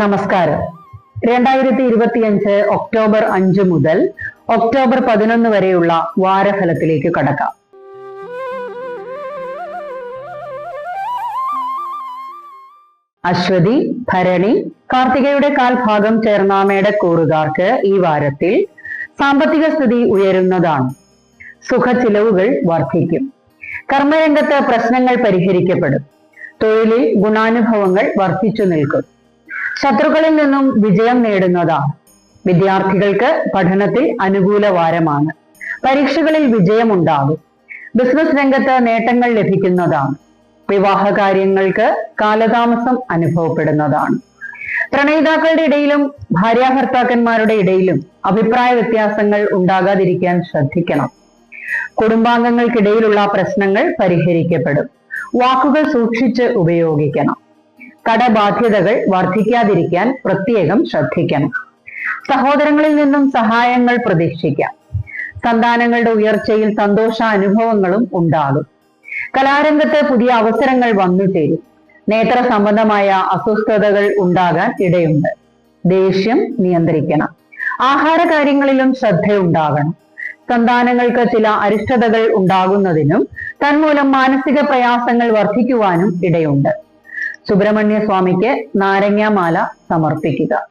നമസ്കാരം. രണ്ടായിരത്തി ഇരുപത്തിയഞ്ച് ഒക്ടോബർ അഞ്ച് മുതൽ ഒക്ടോബർ പതിനൊന്ന് വരെയുള്ള വാരഫലത്തിലേക്ക് കടക്കാം. അശ്വതി ഭരണി കാർത്തികയുടെ കാൽഭാഗം ചേർന്ന മേടക്കൂറുകാർക്ക് ഈ വാരത്തിൽ സാമ്പത്തിക സ്ഥിതി ഉയരുന്നതാണ്. സുഖച്ചിലവുകൾ വർദ്ധിക്കും. കർമ്മരംഗത്ത് പ്രശ്നങ്ങൾ പരിഹരിക്കപ്പെടും. തൊഴിലിൽ ഗുണാനുഭവങ്ങൾ വർദ്ധിച്ചു നിൽക്കും. ശത്രുക്കളിൽ നിന്നും വിജയം നേടുന്നതാണ് വിദ്യാർത്ഥികൾക്ക് പഠനത്തിൽ അനുകൂല വാരമാണ്. പരീക്ഷകളിൽ വിജയമുണ്ടാകും. ബിസിനസ് രംഗത്ത് നേട്ടങ്ങൾ ലഭിക്കുന്നതാണ്. വിവാഹ കാര്യങ്ങൾക്ക് കാലതാമസം അനുഭവപ്പെടുന്നതാണ്. പ്രണയിതാക്കളുടെ ഇടയിലും ഭാര്യാഭർത്താക്കന്മാരുടെ ഇടയിലും അഭിപ്രായ വ്യത്യാസങ്ങൾ ഉണ്ടാകാതിരിക്കാൻ ശ്രദ്ധിക്കണം. കുടുംബാംഗങ്ങൾക്കിടയിലുള്ള പ്രശ്നങ്ങൾ പരിഹരിക്കപ്പെടും. വാക്കുകൾ സൂക്ഷിച്ച് ഉപയോഗിക്കണം. കടബാധ്യതകൾ വർദ്ധിക്കാതിരിക്കാൻ പ്രത്യേകം ശ്രദ്ധിക്കണം. സഹോദരങ്ങളിൽ നിന്നും സഹായങ്ങൾ പ്രതീക്ഷിക്കാം. സന്താനങ്ങളുടെ ഉയർച്ചയിൽ സന്തോഷ അനുഭവങ്ങളും ഉണ്ടാകും. കലാരംഗത്ത് പുതിയ അവസരങ്ങൾ വന്നു ചേരും നേത്ര സംബന്ധമായ അസ്വസ്ഥതകൾ ഉണ്ടാകാൻ ഇടയുണ്ട്. ദേഷ്യം നിയന്ത്രിക്കണം. ആഹാര കാര്യങ്ങളിലും ശ്രദ്ധയുണ്ടാകണം സന്താനങ്ങൾക്ക് ചില അരിഷ്ടതകൾ ഉണ്ടാകുന്നതിനും തന്മൂലം മാനസിക പ്രയാസങ്ങൾ വർദ്ധിക്കുവാനും ഇടയുണ്ട്. സുബ്രഹ്മണ്യ സ്വാമിക്ക് നാരങ്ങാമാല സമർപ്പിക്കുക.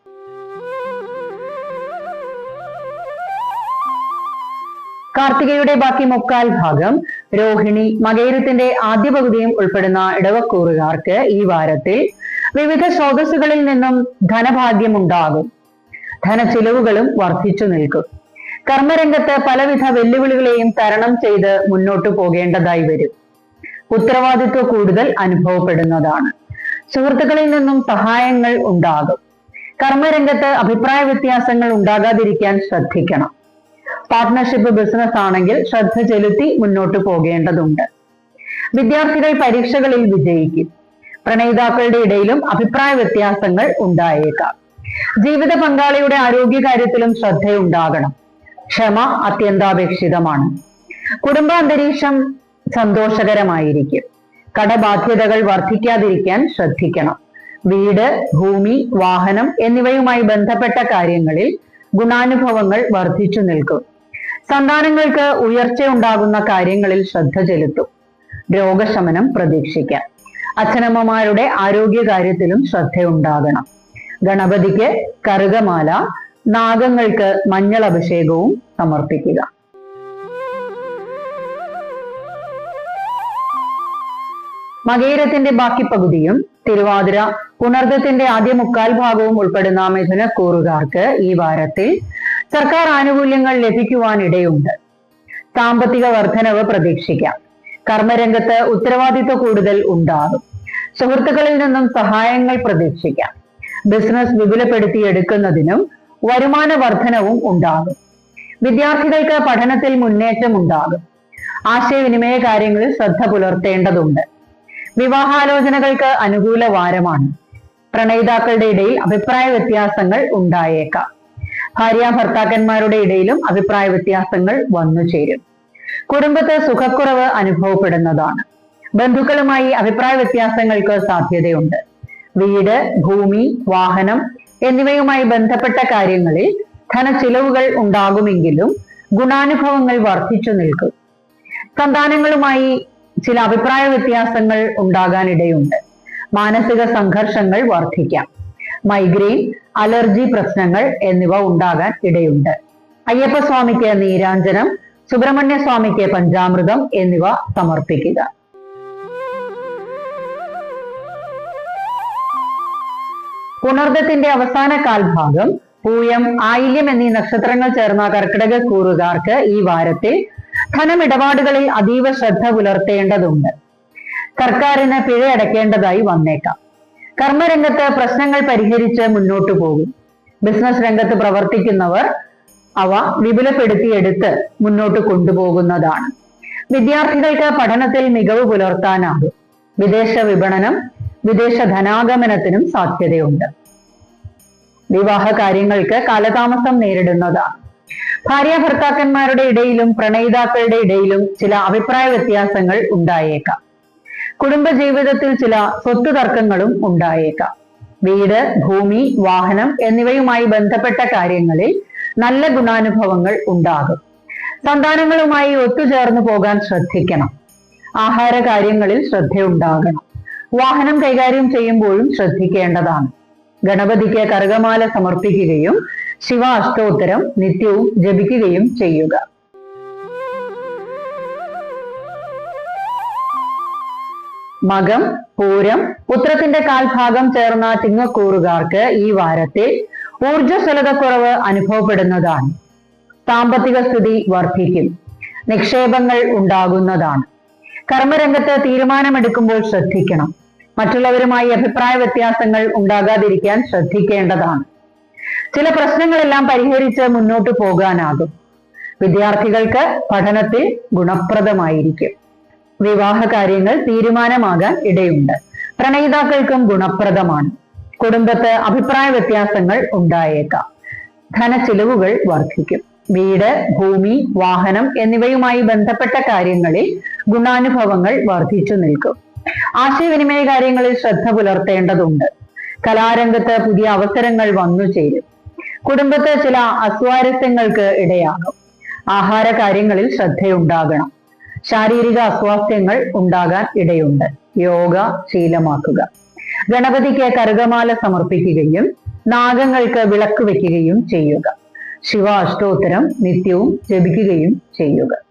കാർത്തികയുടെ ബാക്കി മുക്കാൽ ഭാഗം രോഹിണി മകേരത്തിന്റെ ആദ്യ പകുതിയും ഉൾപ്പെടുന്ന ഇടവക്കൂറുകാർക്ക് ഈ വാരത്തിൽ വിവിധ സ്രോതസ്സുകളിൽ നിന്നും ധനഭാഗ്യം ധനഭാഗ്യമുണ്ടാകും. ധനച്ചിലവുകളും വർദ്ധിച്ചു നിൽക്കും. കർമ്മരംഗത്ത് പലവിധ വെല്ലുവിളികളെയും തരണം ചെയ്ത് മുന്നോട്ടു പോകേണ്ടതായി വരും. ഉത്തരവാദിത്വ കൂടുതൽ അനുഭവപ്പെടുന്നതാണ്. സുഹൃത്തുക്കളിൽ നിന്നും സഹായങ്ങൾ ഉണ്ടാകും. കർമ്മരംഗത്ത് അഭിപ്രായ വ്യത്യാസങ്ങൾ ഉണ്ടാകാതിരിക്കാൻ ശ്രദ്ധിക്കണം. പാർട്ട്ണർഷിപ്പ് ബിസിനസ് ആണെങ്കിൽ ശ്രദ്ധ ചെലുത്തി മുന്നോട്ട് പോകേണ്ടതുണ്ട്. വിദ്യാർത്ഥികൾ പരീക്ഷകളിൽ വിജയിക്കും. പ്രണയിതാക്കളുടെ ഇടയിലും അഭിപ്രായ വ്യത്യാസങ്ങൾ ഉണ്ടായേക്കാം. ജീവിത പങ്കാളിയുടെ ആരോഗ്യകാര്യത്തിലും ശ്രദ്ധയുണ്ടാകണം. ക്ഷമ അത്യന്താപേക്ഷിതമാണ്. കുടുംബാന്തരീക്ഷം സന്തോഷകരമായിരിക്കും. കടബാധ്യതകൾ വർദ്ധിക്കാതിരിക്കാൻ ശ്രദ്ധിക്കണം. വീട് ഭൂമി വാഹനം എന്നിവയുമായി ബന്ധപ്പെട്ട കാര്യങ്ങളിൽ ഗുണാനുഭവങ്ങൾ വർദ്ധിച്ചു നിൽക്കും. സന്താനങ്ങൾക്ക് ഉയർച്ച ഉണ്ടാകുന്ന കാര്യങ്ങളിൽ ശ്രദ്ധ ചെലുത്തും. രോഗശമനം പ്രതീക്ഷിക്കാം. അച്ഛനമ്മമാരുടെ ആരോഗ്യകാര്യത്തിലും ശ്രദ്ധയുണ്ടാകണം. ഗണപതിക്ക് കറുകമാല നാഗങ്ങൾക്ക് മഞ്ഞൾ അഭിഷേകവും സമർപ്പിക്കുക. മകേരത്തിന്റെ ബാക്കി പകുതിയും തിരുവാതിര പുണർദത്തിന്റെ ആദ്യ മുക്കാൽ ഭാഗവും ഉൾപ്പെടുന്ന മിഥുനക്കൂറുകാർക്ക് ഈ വാരത്തിൽ സർക്കാർ ആനുകൂല്യങ്ങൾ ലഭിക്കുവാനിടയുണ്ട്. സാമ്പത്തിക വർധനവ് പ്രതീക്ഷിക്കാം. കർമ്മരംഗത്ത് ഉത്തരവാദിത്വ കൂടുതൽ ഉണ്ടാകും. സുഹൃത്തുക്കളിൽ നിന്നും സഹായങ്ങൾ പ്രതീക്ഷിക്കാം. ബിസിനസ് വിപുലപ്പെടുത്തിയെടുക്കുന്നതിനും വരുമാന വർധനവും ഉണ്ടാകും. വിദ്യാർത്ഥികൾക്ക് പഠനത്തിൽ മുന്നേറ്റം ഉണ്ടാകും. ആശയവിനിമയ കാര്യങ്ങളിൽ ശ്രദ്ധ പുലർത്തേണ്ടതുണ്ട്. വിവാഹാലോചനകൾക്ക് അനുകൂല വാരമാണ്. പ്രണയിതാക്കളുടെ ഇടയിൽ അഭിപ്രായ വ്യത്യാസങ്ങൾ ഉണ്ടായേക്കാം. ഭാര്യ ഭർത്താക്കന്മാരുടെ ഇടയിലും അഭിപ്രായ വ്യത്യാസങ്ങൾ വന്നു ചേരും. കുടുംബത്ത് സുഖക്കുറവ് അനുഭവപ്പെടുന്നതാണ്. ബന്ധുക്കളുമായി അഭിപ്രായ വ്യത്യാസങ്ങൾക്ക് സാധ്യതയുണ്ട്. വീട് ഭൂമി വാഹനം എന്നിവയുമായി ബന്ധപ്പെട്ട കാര്യങ്ങളിൽ ധനച്ചിലവുകൾ ഉണ്ടാകുമെങ്കിലും ഗുണാനുഭവങ്ങൾ വർദ്ധിച്ചു നിൽക്കും. സന്താനങ്ങളുമായി ചില അഭിപ്രായ വ്യത്യാസങ്ങൾ ഉണ്ടാകാനിടയുണ്ട്. മാനസിക സംഘർഷങ്ങൾ വർദ്ധിക്കാം. മൈഗ്രെയിൻ അലർജി പ്രശ്നങ്ങൾ എന്നിവ ഉണ്ടാകാൻ ഇടയുണ്ട്. അയ്യപ്പസ്വാമിക്ക് നീരാഞ്ജനം സുബ്രഹ്മണ്യ സ്വാമിക്ക് പഞ്ചാമൃതം എന്നിവ സമർപ്പിക്കുക. പുണർദത്തിന്റെ അവസാന കാൽഭാഗം പൂയം ആയില്യം എന്നീ നക്ഷത്രങ്ങൾ ചേർന്ന കർക്കിടക കൂറുകാർക്ക് ഈ വാരത്തിൽ ധനമിടപാടുകളിൽ അതീവ ശ്രദ്ധ പുലർത്തേണ്ടതുണ്ട്. സർക്കാരിന് പിഴയടക്കേണ്ടതായി വന്നേക്കാം. കർമ്മരംഗത്ത് പ്രശ്നങ്ങൾ പരിഹരിച്ച് മുന്നോട്ടു പോകും. ബിസിനസ് രംഗത്ത് പ്രവർത്തിക്കുന്നവർ അവ വിപുലപ്പെടുത്തിയെടുത്ത് മുന്നോട്ട് കൊണ്ടുപോകുന്നതാണ്. വിദ്യാർത്ഥികൾക്ക് പഠനത്തിൽ മികവ് പുലർത്താനാകും. വിദേശ വിപണനം വിദേശ ധനാഗമനത്തിനും സാധ്യതയുണ്ട്. വിവാഹ കാര്യങ്ങൾക്ക് കാലതാമസം നേരിടുന്നതാണ്. ഭാര്യ ഭർത്താക്കന്മാരുടെ ഇടയിലും പ്രണയിതാക്കളുടെ ഇടയിലും ചില അഭിപ്രായ വ്യത്യാസങ്ങൾ ഉണ്ടായേക്കാം. കുടുംബജീവിതത്തിൽ ചില സ്വത്ത് തർക്കങ്ങളും ഉണ്ടായേക്കാം. വീട് ഭൂമി വാഹനം എന്നിവയുമായി ബന്ധപ്പെട്ട കാര്യങ്ങളിൽ നല്ല ഗുണാനുഭവങ്ങൾ ഉണ്ടാകും. സന്താനങ്ങളുമായി ഒത്തുചേർന്നു പോകാൻ ശ്രദ്ധിക്കണം. ആഹാര കാര്യങ്ങളിൽ ശ്രദ്ധയുണ്ടാകണം വാഹനം കൈകാര്യം ചെയ്യുമ്പോഴും ശ്രദ്ധിക്കേണ്ടതാണ്. ഗണപതിക്ക് കറുകമാല സമർപ്പിക്കുകയും ശിവ അഷ്ടോത്തരം നിത്യവും ജപിക്കുകയും ചെയ്യുക. മകം പൂരം ഉത്രത്തിന്റെ കാൽഭാഗം ചേർന്ന തിങ്ങക്കൂറുകാർക്ക് ഈ വാരത്തിൽ ഊർജസ്വലതക്കുറവ് അനുഭവപ്പെടുന്നതാണ്. സാമ്പത്തിക സ്ഥിതി വർദ്ധിക്കും. നിക്ഷേപങ്ങൾ ഉണ്ടാകുന്നതാണ്. കർമ്മരംഗത്ത് തീരുമാനമെടുക്കുമ്പോൾ ശ്രദ്ധിക്കണം. മറ്റുള്ളവരുമായി അഭിപ്രായ വ്യത്യാസങ്ങൾ ഉണ്ടാകാതിരിക്കാൻ ശ്രദ്ധിക്കേണ്ടതാണ്. ചില പ്രശ്നങ്ങളെല്ലാം പരിഹരിച്ച് മുന്നോട്ട് പോകാനാകും. വിദ്യാർത്ഥികൾക്ക് പഠനത്തിൽ ഗുണപ്രദമായിരിക്കും. വിവാഹ കാര്യങ്ങൾ തീരുമാനമാകാൻ ഇടയുണ്ട്. പ്രണയിതാക്കൾക്കും ഗുണപ്രദമാണ്. കുടുംബത്ത് അഭിപ്രായ വ്യത്യാസങ്ങൾ ഉണ്ടായേക്കാം. ധനച്ചിലവുകൾ വർദ്ധിക്കും. വീട് ഭൂമി വാഹനം എന്നിവയുമായി ബന്ധപ്പെട്ട കാര്യങ്ങളിൽ ഗുണാനുഭവങ്ങൾ വർദ്ധിച്ചു നിൽക്കും. ആശയവിനിമയ കാര്യങ്ങളിൽ ശ്രദ്ധ പുലർത്തേണ്ടതുണ്ട്. കലാരംഗത്ത് പുതിയ അവസരങ്ങൾ വന്നു ചേരും. കുടുംബത്തെ ചില അസ്വാരസ്യങ്ങൾക്ക് ഇടയാകും. ആഹാര കാര്യങ്ങളിൽ ശ്രദ്ധയുണ്ടാകണം. ശാരീരിക അസ്വാസ്ഥ്യങ്ങൾ ഉണ്ടാകാൻ ഇടയുണ്ട്. യോഗ ശീലമാക്കുക. ഗണപതിക്ക് കറുകമാല സമർപ്പിക്കുകയും നാഗങ്ങൾക്ക് വിളക്ക് വയ്ക്കുകയും ചെയ്യുക. ശിവ അഷ്ടോത്തരം നിത്യവും ജപിക്കുകയും ചെയ്യുക.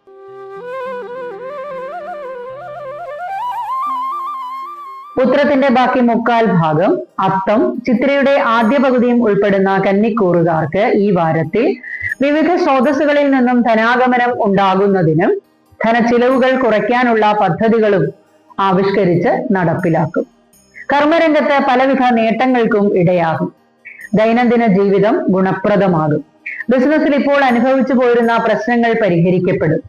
ഉത്തരത്തിന്റെ ബാക്കി മുക്കാൽ ഭാഗം അത്തം ചിത്രയുടെ ആദ്യ പകുതിയും ഉൾപ്പെടുന്ന കന്നിക്കൂറുകാർക്ക് ഈ വാരത്തിൽ വിവിധ സ്രോതസ്സുകളിൽ നിന്നും ധനാഗമനം ഉണ്ടാകുന്നതിനും ധനച്ചിലവുകൾ കുറയ്ക്കാനുള്ള പദ്ധതികളും ആവിഷ്കരിച്ച് നടപ്പിലാക്കും. കർമ്മരംഗത്ത് പലവിധ നേട്ടങ്ങൾക്കും ഇടയാകും. ദൈനംദിന ജീവിതം ഗുണപ്രദമാകും. ബിസിനസ്സിൽ ഇപ്പോൾ അനുഭവിച്ചു പോരുന്ന പ്രശ്നങ്ങൾ പരിഹരിക്കപ്പെടും.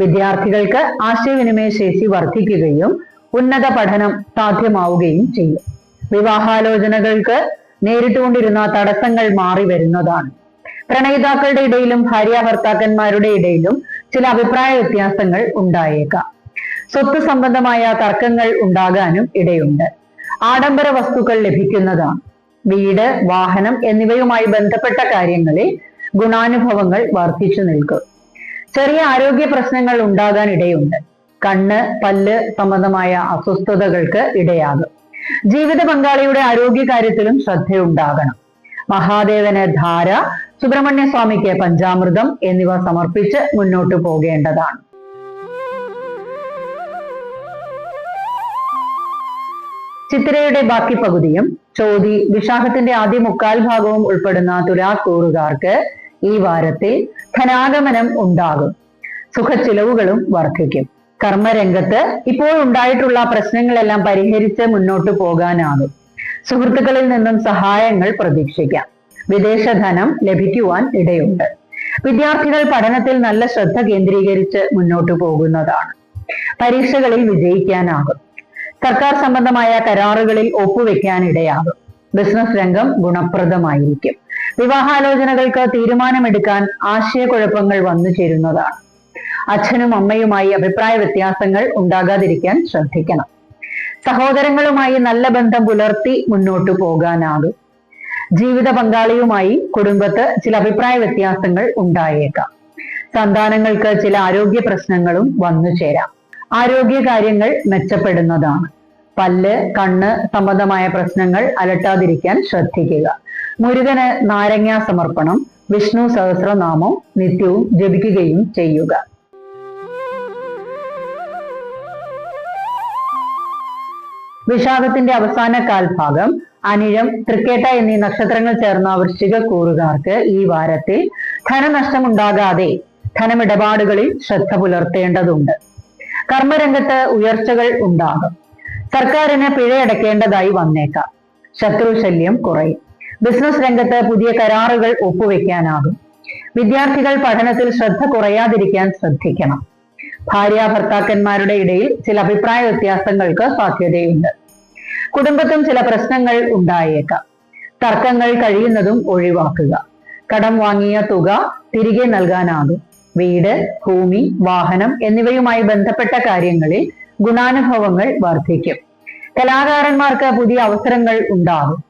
വിദ്യാർത്ഥികൾക്ക് ആശയവിനിമയ ശേഷി വർദ്ധിക്കുകയും ഉന്നത പഠനം സാധ്യമാവുകയും ചെയ്യും. വിവാഹാലോചനകൾക്ക് നേരിട്ടുകൊണ്ടിരുന്ന തടസ്സങ്ങൾ മാറി വരുന്നതാണ്. പ്രണയിതാക്കളുടെ ഇടയിലും ഭാര്യ ഭർത്താക്കന്മാരുടെ ഇടയിലും ചില അഭിപ്രായ വ്യത്യാസങ്ങൾ ഉണ്ടായേക്കാം. സ്വത്ത് സംബന്ധമായ തർക്കങ്ങൾ ഉണ്ടാകാനും ഇടയുണ്ട്. ആഡംബര വസ്തുക്കൾ ലഭിക്കുന്നതാണ്. വീട് വാഹനം എന്നിവയുമായി ബന്ധപ്പെട്ട കാര്യങ്ങളിൽ ഗുണാനുഭവങ്ങൾ വർദ്ധിച്ചു നിൽക്കും. ചെറിയ ആരോഗ്യ പ്രശ്നങ്ങൾ ഉണ്ടാകാൻ ഇടയുണ്ട്. കണ്ണ് പല്ല് സംബന്ധമായ അസ്വസ്ഥതകൾക്ക് ഇടയാകും. ജീവിത പങ്കാളിയുടെ ആരോഗ്യകാര്യത്തിലും ശ്രദ്ധയുണ്ടാകണം. മഹാദേവന് ധാര സുബ്രഹ്മണ്യ സ്വാമിക്ക് പഞ്ചാമൃതം എന്നിവ സമർപ്പിച്ച് മുന്നോട്ട് പോകേണ്ടതാണ്. ചിത്രയുടെ ബാക്കി പകുതിയും ചോതി വിശാഖത്തിന്റെ ആദ്യ മുക്കാൽ ഭാഗവും ഉൾപ്പെടുന്ന തുലാക്കൂറുകാർക്ക് ഈ വാരത്തിൽ ധനാഗമനം ഉണ്ടാകും. സുഖച്ചിലവുകളും വർദ്ധിക്കും. കർമ്മരംഗത്ത് ഇപ്പോൾ ഉണ്ടായിട്ടുള്ള പ്രശ്നങ്ങളെല്ലാം പരിഹരിച്ച് മുന്നോട്ട് പോകാനാകും സുഹൃത്തുക്കളിൽ നിന്നും സഹായങ്ങൾ പ്രതീക്ഷിക്കാം. വിദേശ ധനം ലഭിക്കുവാൻ ഇടയുണ്ട്. വിദ്യാർത്ഥികൾ പഠനത്തിൽ നല്ല ശ്രദ്ധ കേന്ദ്രീകരിച്ച് മുന്നോട്ട് പോകുന്നതാണ്. പരീക്ഷകളിൽ വിജയിക്കാനാകും. സർക്കാർ സംബന്ധമായ കരാറുകളിൽ ഒപ്പുവെക്കാൻ ഇടയാകും. ബിസിനസ് രംഗം ഗുണപ്രദമായിരിക്കും. വിവാഹാലോചനകൾക്ക് തീരുമാനമെടുക്കാൻ ആശയക്കുഴപ്പങ്ങൾ വന്നു ചേരുന്നതാണ് അച്ഛനും അമ്മയുമായി അഭിപ്രായ വ്യത്യാസങ്ങൾ ഉണ്ടാകാതിരിക്കാൻ ശ്രദ്ധിക്കണം. സഹോദരങ്ങളുമായി നല്ല ബന്ധം പുലർത്തി മുന്നോട്ടു പോകാനാകും. ജീവിത പങ്കാളിയുമായി കുടുംബത്ത് ചില അഭിപ്രായ വ്യത്യാസങ്ങൾ ഉണ്ടായേക്കാം. സന്താനങ്ങൾക്ക് ചില ആരോഗ്യ പ്രശ്നങ്ങളും വന്നു ചേരാം. ആരോഗ്യ കാര്യങ്ങൾ മെച്ചപ്പെടുന്നതാണ്. പല്ല് കണ്ണ് സംബന്ധമായ പ്രശ്നങ്ങൾ അലട്ടാതിരിക്കാൻ ശ്രദ്ധിക്കുക. മുരുകന് നാരങ്ങ സമർപ്പണം വിഷ്ണു സഹസ്രനാമം നിത്യവും ജപിക്കുകയും ചെയ്യുക. വിശാഖത്തിന്റെ അവസാന കാൽഭാഗം അനിഴം തൃക്കേട്ട എന്നീ നക്ഷത്രങ്ങൾ ചേർന്ന വൃശ്ചിക കൂറുകാർക്ക് ഈ വാരത്തിൽ ധനനഷ്ടമുണ്ടാകാതെ ധനമിടപാടുകളിൽ ശ്രദ്ധ പുലർത്തേണ്ടതുണ്ട്. കർമ്മരംഗത്ത് ഉയർച്ചകൾ ഉണ്ടാകും. സർക്കാരിന് പിഴയടക്കേണ്ടതായി വന്നേക്കാം. ശത്രുശല്യം കുറയും. ബിസിനസ് രംഗത്ത് പുതിയ കരാറുകൾ ഒപ്പുവെക്കാനാകും. വിദ്യാർത്ഥികൾ പഠനത്തിൽ ശ്രദ്ധ കുറയാതിരിക്കാൻ ശ്രദ്ധിക്കണം. ഭാര്യ ഭർത്താക്കന്മാരുടെ ഇടയിൽ ചില അഭിപ്രായ വ്യത്യാസങ്ങൾക്ക് സാധ്യതയുണ്ട്. കുടുംബത്തും ചില പ്രശ്നങ്ങൾ ഉണ്ടായേക്കാം. തർക്കങ്ങൾ കഴിയുന്നതും ഒഴിവാക്കുക. കടം വാങ്ങിയ തുക തിരികെ നൽകാനാകും. വീട് ഭൂമി വാഹനം എന്നിവയുമായി ബന്ധപ്പെട്ട കാര്യങ്ങളിൽ ഗുണാനുഭവങ്ങൾ വർദ്ധിക്കും. കലാകാരന്മാർക്ക് പുതിയ അവസരങ്ങൾ ഉണ്ടാകും.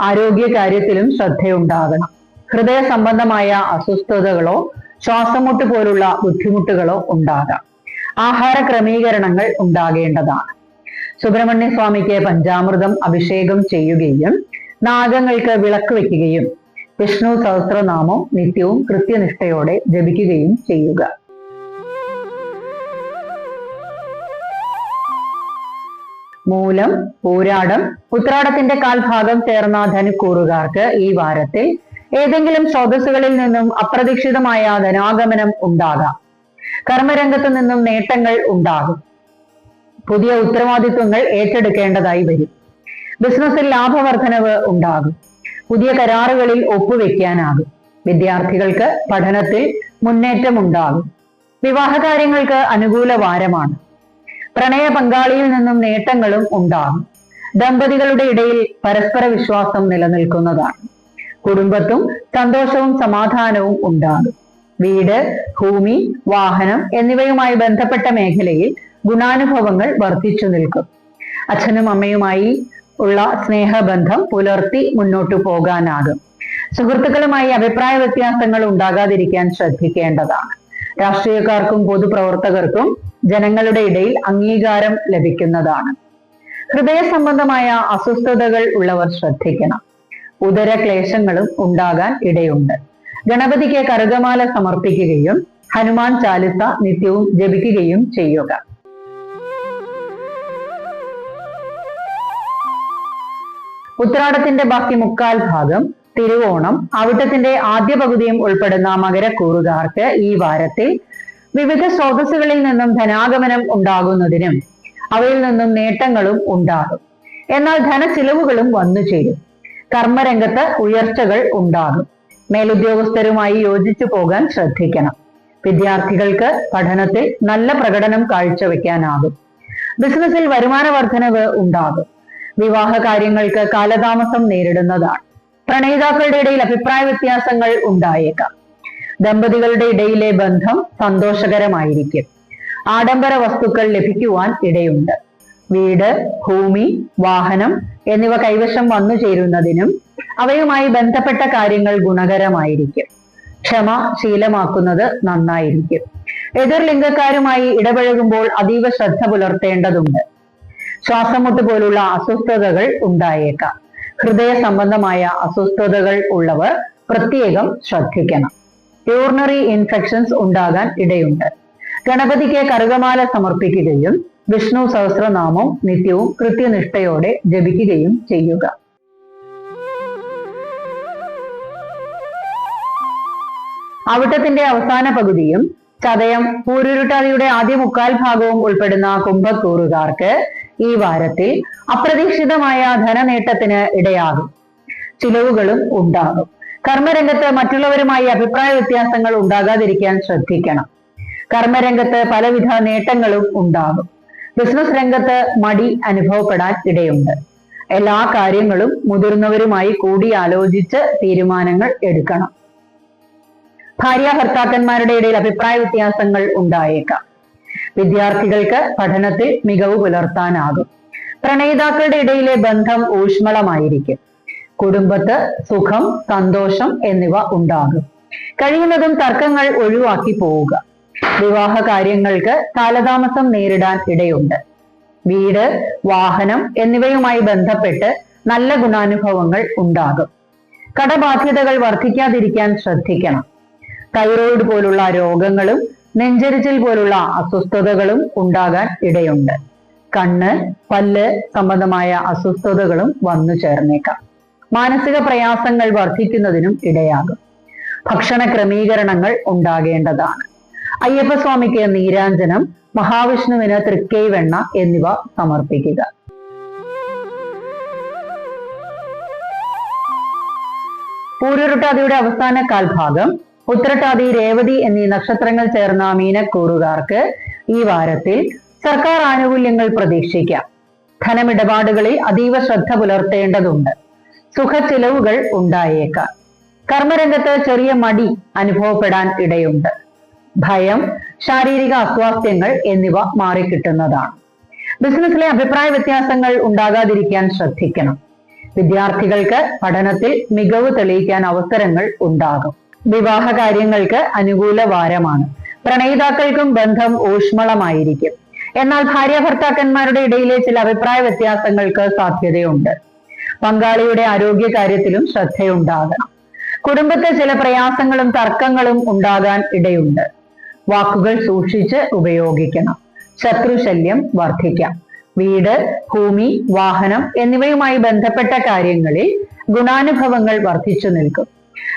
ആരോഗ്യ കാര്യത്തിലും ശ്രദ്ധയുണ്ടാകണം. ഹൃദയ സംബന്ധമായ അസ്വസ്ഥതകളോ ശ്വാസമുട്ട് പോലുള്ള ബുദ്ധിമുട്ടുകളോ ഉണ്ടാകാം. ആഹാര ക്രമീകരണങ്ങൾ ഉണ്ടാകേണ്ടതാണ്. സുബ്രഹ്മണ്യ സ്വാമിക്ക് പഞ്ചാമൃതം അഭിഷേകം ചെയ്യുകയും നാഗങ്ങൾക്ക് വിളക്ക് വെക്കുകയും വിഷ്ണു സഹസ്രനാമം നിത്യവും കൃത്യനിഷ്ഠയോടെ ജപിക്കുകയും ചെയ്യുക. മൂലം പൂരാടം ഉത്രാടത്തിന്റെ കാൽഭാഗം ചേർന്ന ധനുക്കൂറുകാർക്ക് ഈ വാരത്തിൽ ഏതെങ്കിലും സ്രോതസ്സുകളിൽ നിന്നും അപ്രതീക്ഷിതമായ ധനാഗമനം ഉണ്ടാകാം. കർമ്മരംഗത്ത് നിന്നും നേട്ടങ്ങൾ ഉണ്ടാകും. പുതിയ ഉത്തരവാദിത്വങ്ങൾ ഏറ്റെടുക്കേണ്ടതായി വരും. ബിസിനസ്സിൽ ലാഭവർദ്ധനവ് ഉണ്ടാകും. പുതിയ കരാറുകളിൽ ഒപ്പുവെക്കാനാകും. വിദ്യാർത്ഥികൾക്ക് പഠനത്തിൽ മുന്നേറ്റം ഉണ്ടാകും. വിവാഹ കാര്യങ്ങൾക്ക് അനുകൂല വാരമാണ്. പ്രണയ പങ്കാളിയിൽ നിന്നും നേട്ടങ്ങളും ഉണ്ടാകും. ദമ്പതികളുടെ ഇടയിൽ പരസ്പര വിശ്വാസം നിലനിൽക്കുന്നതാണ്. കുടുംബത്തും സന്തോഷവും സമാധാനവും ഉണ്ടാകും. വീട് ഭൂമി വാഹനം എന്നിവയുമായി ബന്ധപ്പെട്ട മേഖലയിൽ ഗുണാനുഭവങ്ങൾ വർദ്ധിച്ചു നിൽക്കും. അച്ഛനും അമ്മയുമായി ഉള്ള സ്നേഹബന്ധം പുലർത്തി മുന്നോട്ടു പോകാനാകും. സുഹൃത്തുക്കളുമായി അഭിപ്രായ വ്യത്യാസങ്ങൾ ഉണ്ടാകാതിരിക്കാൻ ശ്രദ്ധിക്കേണ്ടതാണ്. രാഷ്ട്രീയക്കാർക്കും പൊതുപ്രവർത്തകർക്കും ജനങ്ങളുടെ ഇടയിൽ അംഗീകാരം ലഭിക്കുന്നതാണ്. ഹൃദയ സംബന്ധമായ അസ്വസ്ഥതകൾ ഉള്ളവർ ശ്രദ്ധിക്കണം. ഉദരക്ലേശങ്ങളും ഉണ്ടാകാൻ ഇടയുണ്ട്. ഗണപതിക്ക് കറുകമാല സമർപ്പിക്കുകയും ഹനുമാൻ ചാലിസ നിത്യവും ജപിക്കുകയും ചെയ്യുക. ഉത്രാടത്തിന്റെ ബാക്കി മുക്കാൽ ഭാഗം തിരുവോണം. അവിട്ടത്തിന്റെ ആദ്യ പകുതിയും ഉൾപ്പെടുന്ന മകരക്കൂറുകാർക്ക് ഈ വാരത്തിൽ വിവിധ സ്രോതസ്സുകളിൽ നിന്നും ധനാഗമനം ഉണ്ടാകുന്നതിനും അവയിൽ നിന്നും നേട്ടങ്ങളും ഉണ്ടാകും. എന്നാൽ ധന ചിലവുകളും വന്നു ചേരും കർമ്മരംഗത്ത് ഉയർച്ചകൾ ഉണ്ടാകും. മേലുദ്യോഗസ്ഥരുമായി യോജിച്ചു പോകാൻ ശ്രദ്ധിക്കണം. വിദ്യാർത്ഥികൾക്ക് പഠനത്തിൽ നല്ല പ്രകടനം കാഴ്ചവെക്കാനാകും. ബിസിനസ്സിൽ വരുമാന വർധനവ് ഉണ്ടാകും. വിവാഹ കാര്യങ്ങൾക്ക് കാലതാമസം നേരിടുന്നതാണ്. പ്രണയിതാക്കളുടെ ഇടയിൽ അഭിപ്രായ വ്യത്യാസങ്ങൾ ഉണ്ടായേക്കാം. ദമ്പതികളുടെ ഇടയിലെ ബന്ധം സന്തോഷകരമായിരിക്കും. ആഡംബര വസ്തുക്കൾ ലഭിക്കുവാൻ ഇടയുണ്ട്. വീട് ഭൂമി വാഹനം എന്നിവ കൈവശം വന്നു ചേരുന്നതിനും അവയുമായി ബന്ധപ്പെട്ട കാര്യങ്ങൾ ഗുണകരമായിരിക്കും. ക്ഷമ ശീലമാക്കുന്നത് നന്നായിരിക്കും. എതിർ ലിംഗക്കാരുമായി ഇടപഴകുമ്പോൾ അതീവ ശ്രദ്ധ പുലർത്തേണ്ടതുണ്ട്. ശ്വാസമുട്ട് പോലുള്ള അസ്വസ്ഥതകൾ ഉണ്ടായേക്കാം. ഹൃദയ സംബന്ധമായ അസ്വസ്ഥതകൾ ഉള്ളവർ പ്രത്യേകം ശ്രദ്ധിക്കണം. യൂറിനറി ഇൻഫെക്ഷൻസ് ഉണ്ടാകാൻ ഇടയുണ്ട്. ഗണപതിക്ക് കറുകമാല സമർപ്പിക്കുകയും വിഷ്ണു സഹസ്രനാമം നിത്യവും കൃത്യനിഷ്ഠയോടെ ജപിക്കുകയും ചെയ്യുക. അവിട്ടത്തിന്റെ അവസാന പകുതിയും ചതയം പൂരുരുട്ടാതിയുടെ ആദ്യ മുക്കാൽ ഭാഗവും ഉൾപ്പെടുന്ന കുംഭക്കൂറുകാർക്ക് ഈ വാരത്തിൽ അപ്രതീക്ഷിതമായ ധനനേട്ടത്തിന് ഇടയാകും. ചിലവുകളും ഉണ്ടാകും. കർമ്മരംഗത്ത് മറ്റുള്ളവരുമായി അഭിപ്രായ വ്യത്യാസങ്ങൾ ഉണ്ടാകാതിരിക്കാൻ ശ്രദ്ധിക്കണം. കർമ്മരംഗത്ത് പലവിധ നേട്ടങ്ങളും ഉണ്ടാകും. ബിസിനസ് രംഗത്ത് മടി അനുഭവപ്പെടാൻ ഇടയുണ്ട്. എല്ലാ കാര്യങ്ങളും മുതിർന്നവരുമായി കൂടിയാലോചിച്ച് തീരുമാനങ്ങൾ എടുക്കണം. ഭാര്യ ഭർത്താക്കന്മാരുടെ ഇടയിൽ അഭിപ്രായ വ്യത്യാസങ്ങൾ ഉണ്ടായേക്കാം. വിദ്യാർത്ഥികൾക്ക് പഠനത്തിൽ മികവ് പുലർത്താനാകും. പ്രണയിതാക്കളുടെ ഇടയിലെ ബന്ധം ഊഷ്മളമായിരിക്കും. കുടുംബത്ത് സുഖം സന്തോഷം എന്നിവ ഉണ്ടാകും. കഴിയുന്നതും തർക്കങ്ങൾ ഒഴിവാക്കി പോവുക. വിവാഹ കാര്യങ്ങൾക്ക് കാലതാമസം നേരിടാൻ ഇടയുണ്ട്. വീട് വാഹനം എന്നിവയുമായി ബന്ധപ്പെട്ട് നല്ല ഗുണാനുഭവങ്ങൾ ഉണ്ടാകും. കടബാധ്യതകൾ വർദ്ധിക്കാതിരിക്കാൻ ശ്രദ്ധിക്കണം. തൈറോയിഡ് പോലുള്ള രോഗങ്ങളും നെഞ്ചരിച്ചിൽ പോലുള്ള അസ്വസ്ഥതകളും ഉണ്ടാകാൻ ഇടയുണ്ട്. കണ്ണ് പല്ല് സംബന്ധമായ അസ്വസ്ഥതകളും വന്നു ചേർന്നേക്കാം. മാനസിക പ്രയാസങ്ങൾ വർദ്ധിക്കുന്നതിനും ഇടയാകും. ഭക്ഷണ ക്രമീകരണങ്ങൾ ഉണ്ടാകേണ്ടതാണ്. അയ്യപ്പസ്വാമിക്ക് നീരാഞ്ജനം മഹാവിഷ്ണുവിന് തൃക്കൈവെണ്ണ എന്നിവ സമർപ്പിക്കുക. പൂരുരുട്ടാതിയുടെ അവസാന കാൽഭാഗം ഉത്രട്ടാതി രേവതി എന്നീ നക്ഷത്രങ്ങൾ ചേർന്ന മീനക്കൂറുകാർക്ക് ഈ വാരത്തിൽ സർക്കാർ ആനുകൂല്യങ്ങൾ പ്രതീക്ഷിക്കാം. ധനമിടപാടുകളിൽ അതീവ ശ്രദ്ധ പുലർത്തേണ്ടതുണ്ട്. സുഖ ചിലവുകൾ ഉണ്ടായേക്കാം. കർമ്മരംഗത്ത് ചെറിയ മടി അനുഭവപ്പെടാൻ ഇടയുണ്ട്. ഭയം ശാരീരിക അസ്വാസ്ഥ്യങ്ങൾ എന്നിവ മാറിക്കിട്ടുന്നതാണ്. ബിസിനസ്സിലെ അഭിപ്രായ വ്യത്യാസങ്ങൾ ഉണ്ടാകാതിരിക്കാൻ ശ്രദ്ധിക്കണം. വിദ്യാർത്ഥികൾക്ക് പഠനത്തിൽ മികവ് തെളിയിക്കാൻ അവസരങ്ങൾ ഉണ്ടാകും. വിവാഹ കാര്യങ്ങൾക്ക് അനുകൂല വാരമാണ്. പ്രണയിതാക്കൾക്കും ബന്ധം ഊഷ്മളമായിരിക്കും. എന്നാൽ ഭാര്യ ഭർത്താക്കന്മാരുടെ ഇടയിലെ ചില അഭിപ്രായ വ്യത്യാസങ്ങൾക്ക് സാധ്യതയുണ്ട്. പങ്കാളിയുടെ ആരോഗ്യ കാര്യത്തിലും ശ്രദ്ധയുണ്ടാകണം. കുടുംബത്തെ ചില പ്രയാസങ്ങളും തർക്കങ്ങളും ഉണ്ടാകാൻ ഇടയുണ്ട്. വാക്കുകൾ സൂക്ഷിച്ച് ഉപയോഗിക്കണം. ശത്രുശല്യം വർദ്ധിക്കാം. വീട് ഭൂമി വാഹനം എന്നിവയുമായി ബന്ധപ്പെട്ട കാര്യങ്ങളിൽ ഗുണാനുഭവങ്ങൾ വർദ്ധിച്ചു നിൽക്കും.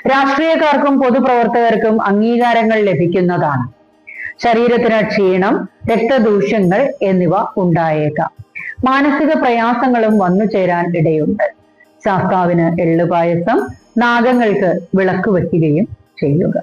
രാഷ്ട്രീയക്കാർക്കും പൊതുപ്രവർത്തകർക്കും അംഗീകാരങ്ങൾ ലഭിക്കുന്നതാണ്. ശരീരത്തിന് ക്ഷീണം രക്തദൂഷ്യങ്ങൾ എന്നിവ ഉണ്ടായേക്കാം. മാനസിക പ്രയാസങ്ങളും വന്നു ചേരാൻ ഇടയുണ്ട്. ശാസ്താവിന് എള്ളുപായസം നാഗങ്ങൾക്ക് വിളക്ക് വയ്ക്കുകയും ചെയ്യുക.